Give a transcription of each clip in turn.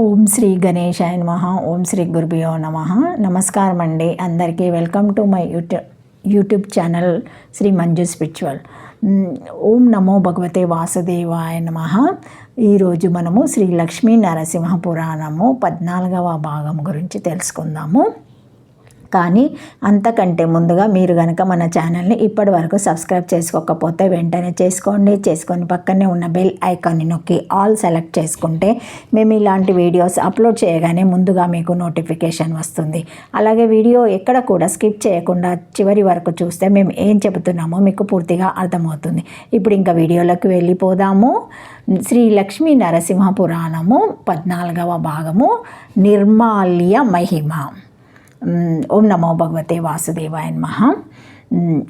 ఓం శ్రీ గణేశాయ నమ ఓం శ్రీ గురుభ్యో నమ. నమస్కారం అండి అందరికీ welcome to my YouTube YouTube channel Shri Manju spiritual. ఓం నమో భగవతే వాసుదేవాయ నమ. ఈరోజు మనము శ్రీ లక్ష్మీ నరసింహ పురాణము పద్నాలుగవ భాగం గురించి తెలుసుకుందాము. కానీ అంతకంటే ముందుగా మీరు కనుక మన ఛానల్ని ఇప్పటి వరకు సబ్స్క్రైబ్ చేసుకోకపోతే వెంటనే చేసుకోండి. చేసుకొని పక్కనే ఉన్న బెల్ ఐకాన్ని నొక్కి ఆల్ సెలెక్ట్ చేసుకుంటే మేము ఇలాంటి వీడియోస్ అప్లోడ్ చేయగానే ముందుగా మీకు నోటిఫికేషన్ వస్తుంది. అలాగే వీడియో ఎక్కడ కూడా స్కిప్ చేయకుండా చివరి వరకు చూస్తే మేము ఏం చెబుతున్నామో మీకు పూర్తిగా అర్థమవుతుంది. ఇప్పుడు ఇంకా వీడియోలోకి వెళ్ళిపోదాము. శ్రీ లక్ష్మీ నరసింహ పురాణము పద్నాలుగవ భాగము నిర్మాల్య మహిమ. ఓం నమో భగవతే వాసుదేవాయ నమః.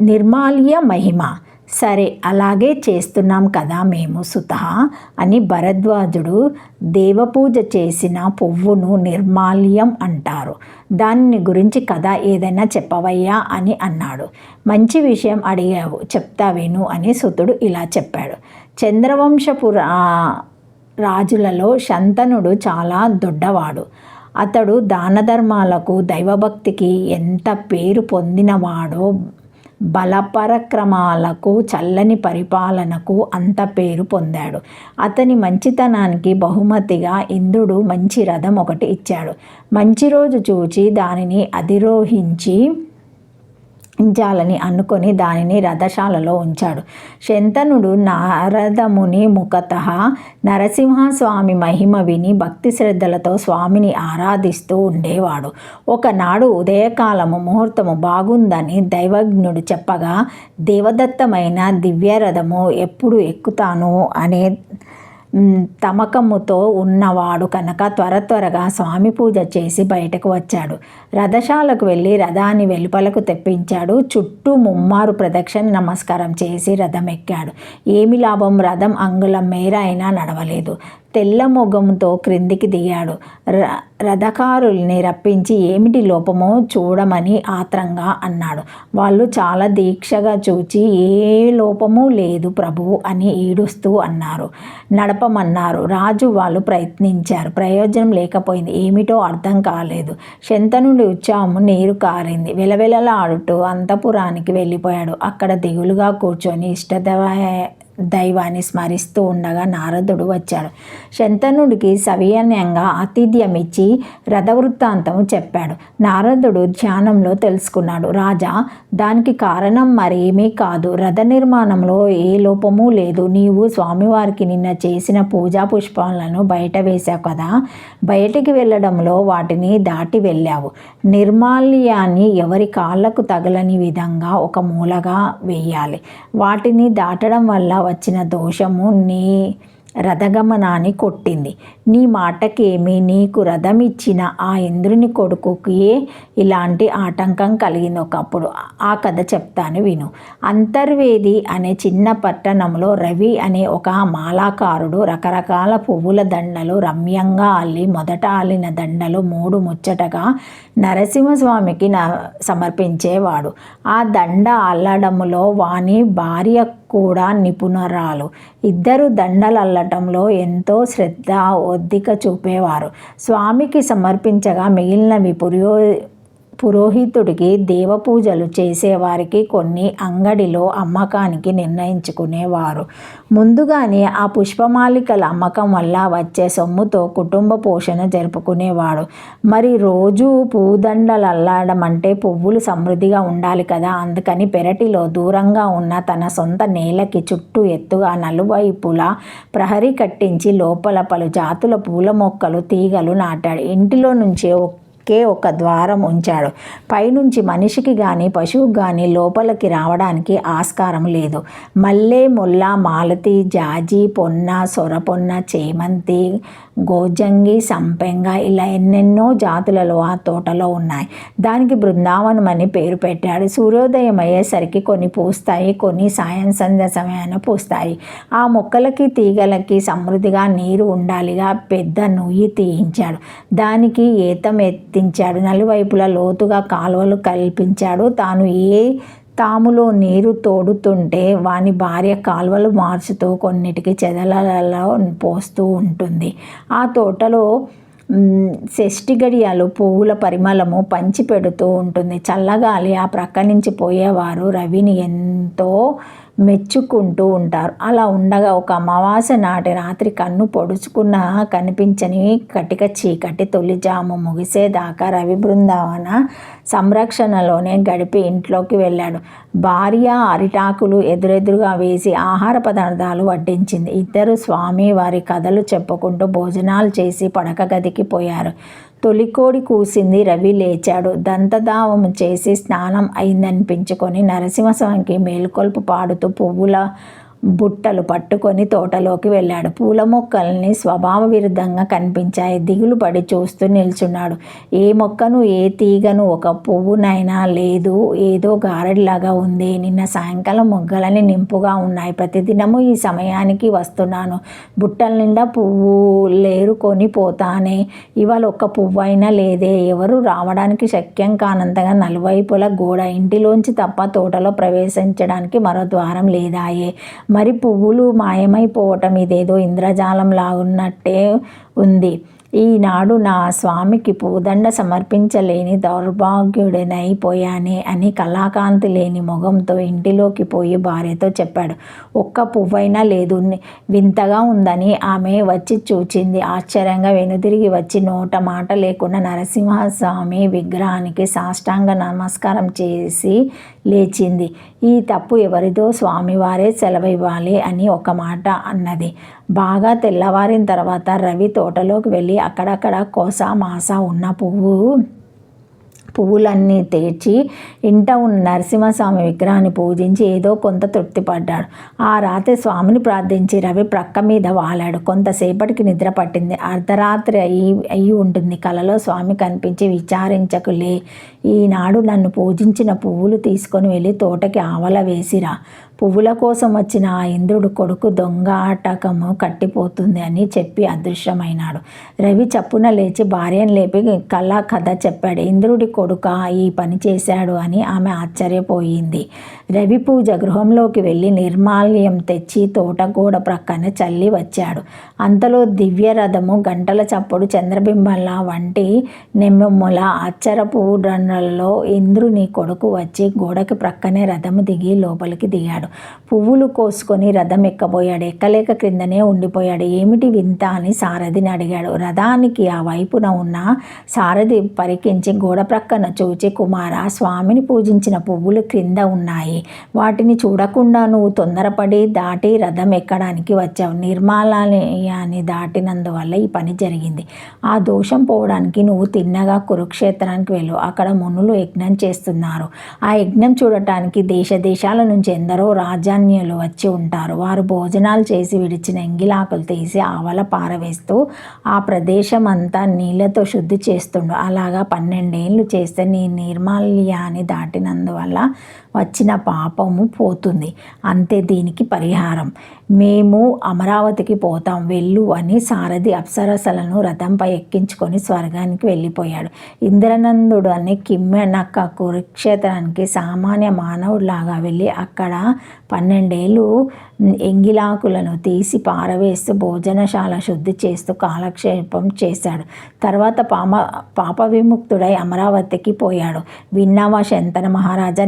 నిర్మాల్య మహిమ. సరే అలాగే చేస్తున్నాం కదా మేము సుత అని భరద్వాజుడు దేవపూజ చేసిన పువ్వును నిర్మాల్యం అంటారు. దాని గురించి కథ ఏదైనా చెప్పవయ్యా అని అన్నాడు. మంచి విషయం అడిగావు చెప్తా విను అని సుతుడు ఇలా చెప్పాడు. చంద్రవంశపు రాజులలో శంతనుడు చాలా దొడ్డవాడు. అతడు దాన ధర్మాలకు దైవభక్తికి ఎంత పేరు పొందినవాడో బలపరక్రమాలకు చల్లని పరిపాలనకు అంత పేరు పొందాడు. అతని మంచితనానికి బహుమతిగా ఇంద్రుడు మంచి రథం ఒకటి ఇచ్చాడు. మంచి రోజు చూచి దానిని అధిరోహించి ఉంచాలని అనుకొని దానిని రథశాలలో ఉంచాడు. శంతనుడు నారదముని ముఖత నరసింహస్వామి మహిమ విని భక్తి శ్రద్ధలతో స్వామిని ఆరాధిస్తూ ఉండేవాడు. ఒకనాడు ఉదయకాలము ముహూర్తము బాగుందని దైవజ్ఞుడు చెప్పగా దేవదత్తమైన దివ్యరథము ఎప్పుడు ఎక్కుతాను? అనే తమకముతో ఉన్నవాడు కనుక త్వర త్వరగా స్వామి పూజ చేసి బయటకు వచ్చాడు. రథశాలకు వెళ్ళి రథాన్ని వెలుపలకు తెప్పించాడు. చుట్టూ ముమ్మారు ప్రదక్షిణ నమస్కారం చేసి రథం ఎక్కాడు ఏమి లాభం? రథం అంగుళం మేర అయినా నడవలేదు. తెల్ల మొగంతో క్రిందికి దిగాడు. ర రథకారుల్ని రప్పించి ఏమిటి లోపమో చూడమని ఆత్రంగా అన్నాడు. వాళ్ళు చాలా దీక్షగా చూచి ఏ లోపము లేదు ప్రభువు అని ఈడుస్తూ అన్నారు. నడపమన్నారు. రాజు వాళ్ళు ప్రయత్నించారు. ప్రయోజనం లేకపోయింది. ఏమిటో అర్థం కాలేదు. శంతనుడి ఉత్సాహము నీరు కారింది. వెలవెలలాడుతూ అంతపురానికి వెళ్ళిపోయాడు. అక్కడ దిగులుగా కూర్చొని ఇష్టదవ దైవాన్ని స్మరిస్తూ ఉండగా నారదుడు వచ్చాడు. శంతనుడికి సవినయంగా ఆతిథ్యమిచ్చి రథవృత్తాంతము చెప్పాడు. నారదుడు ధ్యానంలో తెలుసుకున్నాడు. రాజా దానికి కారణం మరేమీ కాదు. రథ నిర్మాణంలో ఏ లోపము లేదు. నీవు స్వామివారికి నిన్న చేసిన పూజా పుష్పాలను బయట వేశావు కదా? బయటికి వెళ్ళడంలో వాటిని దాటి వెళ్ళావు. నిర్మాల్యాన్ని ఎవరి కాళ్ళకు తగలని విధంగా ఒక మూలగా వేయాలి. వాటిని దాటడం వల్ల వచ్చిన దోషము నీ రథగమనాన్ని కొట్టింది. నీ మాటకేమి నీకు రథం ఇచ్చిన ఆ ఇంద్రుని కొడుకుకి ఇలాంటి ఆటంకం కలిగింది ఒకప్పుడు? ఆ కథ చెప్తాను విను. అంతర్వేది అనే చిన్న పట్టణంలో రవి అనే ఒక మాలాకారుడు రకరకాల పువ్వుల దండలు రమ్యంగా అల్లి మొదట అల్లిన దండలు మూడు ముచ్చటగా నరసింహస్వామికి న సమర్పించేవాడు. ఆ దండ అల్లడములో వాని భార్య కూడా నిపుణురాలు. ఇద్దరు దండలు అల్లటంలో ఎంతో శ్రద్ధ ఒద్దిక చూపేవారు. స్వామికి సమర్పించగా మిగిలినవి పురో పురోహితుడికి దేవపూజలు చేసేవారికి కొన్ని అంగడిలో అమ్మకానికి నిర్ణయించుకునేవారు. ముందుగానే ఆ పుష్పమాలికల అమ్మకం వల్ల వచ్చే సొమ్ముతో కుటుంబ పోషణ జరుపుకునేవాడు. మరి రోజు పూదండలు అల్లాడడం అంటే పువ్వులు సమృద్ధిగా ఉండాలి కదా? అందుకని పెరటిలో దూరంగా ఉన్న తన సొంత నేలకి చుట్టూ ఎత్తుగా నలువైపులా ప్రహరీ కట్టించి లోపల పలు జాతుల పూల మొక్కలు తీగలు నాటాడు. ఇంటిలో నుంచే ఒకే ఒక ద్వారం ఉంచాడు. పైనుంచి మనిషికి కానీ పశువుకు కానీ లోపలికి రావడానికి ఆస్కారం లేదు. మల్లె ముల్ల మాలతి జాజి పొన్న సొరపొన్న చేమంతి గోజంగి సంపెంగ ఇలా ఎన్నెన్నో జాతులలో ఆ తోటలో ఉన్నాయి. దానికి బృందావనం అని పేరు పెట్టాడు. సూర్యోదయం అయ్యేసరికి కొన్ని పూస్తాయి కొన్ని సాయం సంధ్య సమయాన పూస్తాయి. ఆ మొక్కలకి తీగలకి సమృద్ధిగా నీరు ఉండాలిగా పెద్ద నుయ్యి తీయించాడు. దానికి ఏతం ఎత్తించాడు నలువైపులా లోతుగా కాలువలు కల్పించాడు. తాను ఏ తాములో నీరు తోడుతుంటే వాని భార్య కాలువలు మార్చుతూ కొన్నిటికి చెదలలో పోస్తూ ఉంటుంది. ఆ తోటలో షష్టి గడియాలు పువ్వుల పరిమళము పంచి పెడుతూ ఉంటుంది. చల్లగాలి ఆ ప్రక్క నుంచి పోయేవారు రవిని ఎంతో మెచ్చుకుంటూ ఉంటారు. అలా ఉండగా ఒక అమావాస్య నాటి రాత్రి కన్ను పొడుచుకున్న కనిపించని కటిక చీకటి తొలిజాము ముగిసేదాకా రవి బృందావన సంరక్షణలోనే గడిపి ఇంట్లోకి వెళ్ళాడు. భార్య అరిటాకులు ఎదురెదురుగా వేసి ఆహార పదార్థాలు వడ్డించింది. ఇద్దరు స్వామి వారి కథలు చెప్పుకుంటూ భోజనాలు చేసి పడక గదికి పోయారు. తొలికోడి కూసింది రవి లేచాడు. దంతదావము చేసి స్నానం అయిందనిపించుకొని నరసింహస్వామికి మేలుకొల్పు పాడుతూ పువ్వుల బుట్టలు పట్టుకొని తోటలోకి వెళ్ళాడు. పూల మొక్కల్ని స్వభావ విరుద్ధంగా కనిపించాయి. దిగులు పడి చూస్తూ నిల్చున్నాడు. ఏ మొక్కను ఏ తీగను ఒక పువ్వునైనా లేదు. ఏదో గారడిలాగా ఉంది. నిన్న సాయంకాలం మొగ్గలని నింపుగా ఉన్నాయి. ప్రతిదినము ఈ సమయానికి వస్తున్నాను. బుట్టల నిండా పువ్వు లేరుకొని పోతానే. ఇవాళ ఒక్క పువ్వు అయినా లేదే. ఎవరు రావడానికి శక్యం కానంతగా నలువైపుల గోడ ఇంటిలోంచి తప్ప తోటలో ప్రవేశించడానికి మరో ద్వారం లేదాయే. మరి పువ్వులు మాయమైపోవటం ఇదేదో ఇంద్రజాలం లాగున్నట్టే ఉంది. ఈనాడు నా స్వామికి పూదండ సమర్పించలేని దౌర్భాగ్యుడనైపోయానే అని కళాకాంతి లేని ముఖంతో ఇంటిలోకి పోయి భార్యతో చెప్పాడు. ఒక్క పువ్వైనా లేదు. వింతగా ఉందని ఆమె వచ్చి చూచింది. ఆశ్చర్యంగా వెనుదిరిగి వచ్చి నోట మాట లేకుండా నరసింహస్వామి విగ్రహానికి సాష్టాంగ నమస్కారం చేసి లేచింది. ఈ తప్పు ఎవరిదో స్వామివారే సెలవివ్వాలి అని ఒక మాట అన్నది. బాగా తెల్లవారిన తర్వాత రవి తోటలోకి వెళ్ళి అక్కడక్కడ కోసా మాసా ఉన్న పువ్వు పువ్వులన్నీ తెచ్చి ఇంట ఉన్న నరసింహస్వామి విగ్రహాన్ని పూజించి ఏదో కొంత తృప్తిపడ్డాడు ఆ రాత్రి స్వామిని ప్రార్థించి రవి ప్రక్క మీద వాలాడు. కొంతసేపటికి నిద్ర పట్టింది. అర్ధరాత్రి అయి అయి ఉంటుంది. కలలో స్వామి కనిపించి విచారించకులే. ఈనాడు నన్ను పూజించిన పువ్వులు తీసుకొని వెళ్ళి తోటకి ఆవల వేసిరా. పువ్వుల కోసం వచ్చిన ఆ ఇంద్రుడు కొడుకు దొంగ ఆటకము కట్టిపోతుంది అని చెప్పి అదృశ్యమైనాడు. రవి చప్పున లేచి భార్యను లేపి కళ కథ చెప్పాడు. ఇంద్రుడి కొడుక ఈ పని చేశాడు అని ఆమె ఆశ్చర్యపోయింది. రవి పూజ గృహంలోకి వెళ్ళి నిర్మాల్యం తెచ్చి తోటగోడ ప్రక్కన చల్లి వచ్చాడు. అంతలో దివ్యరథము గంటల చప్పుడు చంద్రబింబంలా వంటి నెమ్మెమ్ముల అచ్చరపు రంధ్రలలో ఇంద్రుని కొడుకు వచ్చి గోడకి ప్రక్కనే రథము దిగి లోపలికి దిగాడు. పువ్వులు కోసుకొని రథం ఎక్కబోయాడు. ఎక్కలేక క్రిందనే ఉండిపోయాడు. ఏమిటి వింత అని సారథిని అడిగాడు. రథానికి ఆ వైపున ఉన్న సారథి పరికించి గోడ ప్రక్కన చూచి కుమార స్వామిని పూజించిన పువ్వులు క్రింద ఉన్నాయి. వాటిని చూడకుండా నువ్వు తొందరపడి దాటి రథం ఎక్కడానికి వచ్చావు. నిర్మాలయాన్ని దాటినందువల్ల ఈ పని జరిగింది. ఆ దోషం పోవడానికి నువ్వు తిన్నగా కురుక్షేత్రానికి వెళ్ళు. అక్కడ మునులు యజ్ఞం చేస్తున్నారు. ఆ యజ్ఞం చూడటానికి దేశ దేశాల నుంచి ఎందరో రాజాన్యులు వచ్చి ఉంటారు. వారు భోజనాలు చేసి విడిచిన ఎంగిలాకులు తీసి ఆవల పారవేస్తూ ఆ ప్రదేశం అంతా నీళ్ళతో శుద్ధి చేస్తుండు. అలాగా పన్నెండేళ్ళు చేస్తే నీ నిర్మాల్యాన్ని దాటినందువల్ల వచ్చిన పాపము పోతుంది. అంతే దీనికి పరిహారం. మేము అమరావతికి పోతాం. వెళ్ళు అని సారథి అప్సరసలను రథంపై ఎక్కించుకొని స్వర్గానికి వెళ్ళిపోయాడు. ఇంద్రనందుడు అనే కిమ్మెనక్క కురుక్షేత్రానికి సామాన్య మానవుడిలాగా వెళ్ళి అక్కడ పన్నెండేళ్ళు ఎంగిలాకులను తీసి పారవేస్తూ భోజనశాల శుద్ధి చేస్తూ కాలక్షేపం చేశాడు. తర్వాత పామ పాప విముక్తుడై అమరావతికి పోయాడు. విన్నావా శంతన మహారాజా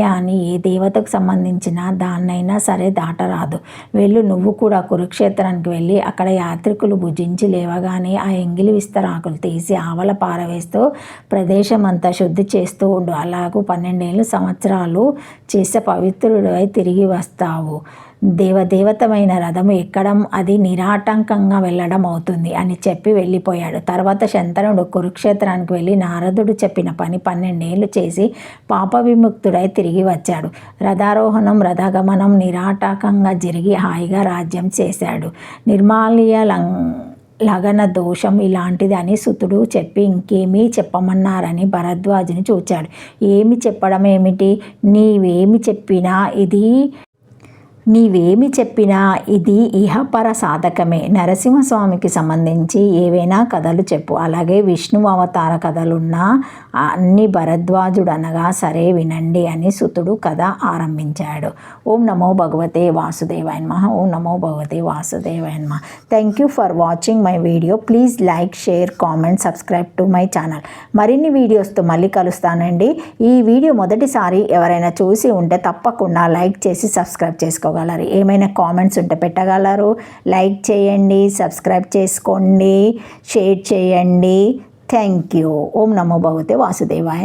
అని ఏ దేవతకు సంబంధించిన దాన్నైనా సరే దాటరాదు. వెళ్ళు నువ్వు కూడా కురుక్షేత్రానికి వెళ్ళి అక్కడ యాత్రికులు భుజించి లేవగానే ఆ ఎంగిలి విస్తరాకులు తీసి ఆవల పారవేస్తూ ప్రదేశం అంతా శుద్ధి చేస్తూ ఉండు. అలాగూ పన్నెండేళ్ళు సంవత్సరాలు చేసే పవిత్రుడివై తిరిగి వస్తావు. దేవదేవతమైన రథము ఎక్కడం అది నిరాటంకంగా వెళ్ళడం అవుతుంది అని చెప్పి వెళ్ళిపోయాడు. తర్వాత శంతనుడు కురుక్షేత్రానికి వెళ్ళి నారదుడు చెప్పిన పని పన్నెండేళ్ళు చేసి పాప విముక్తుడై తిరిగి వచ్చాడు. రథారోహణం రథగమనం నిరాటకంగా జరిగి హాయిగా రాజ్యం చేశాడు. నిర్మాల్య లం లగన దోషం ఇలాంటిది అని సుతుడు చెప్పి ఇంకేమీ చెప్పమన్నారని భరద్వాజుని చూచాడు. ఏమి చెప్పడం ఏమిటి నీవేమి చెప్పినా ఇది నీవేమి చెప్పినా ఇది ఇహపర సాధకమే. నరసింహస్వామికి సంబంధించి ఏవైనా కథలు చెప్పు. అలాగే విష్ణు అవతార కథలున్నా అన్ని భరద్వాజుడు అనగా సరే వినండి అని సుతుడు కథ ఆరంభించాడు. ఓం నమో భగవతే వాసుదేవాయ నమ. ఓం నమో భగవతే వాసుదేవాయ నమ. Thank you for watching my video please like share comment subscribe to my channel మరిన్ని వీడియోస్తో మళ్ళీ కలుస్తానండి. ఈ వీడియో మొదటిసారి ఎవరైనా చూసి ఉంటే తప్పకుండా లైక్ చేసి సబ్స్క్రైబ్ చేసుకోగలరు. ఏమైనా కామెంట్స్ ఉంటే పెట్టగలరు. లైక్ చేయండి సబ్స్క్రైబ్ చేసుకోండి షేర్ చేయండి. థ్యాంక్ యూ ఓం నమో భగవతే వాసుదేవాయ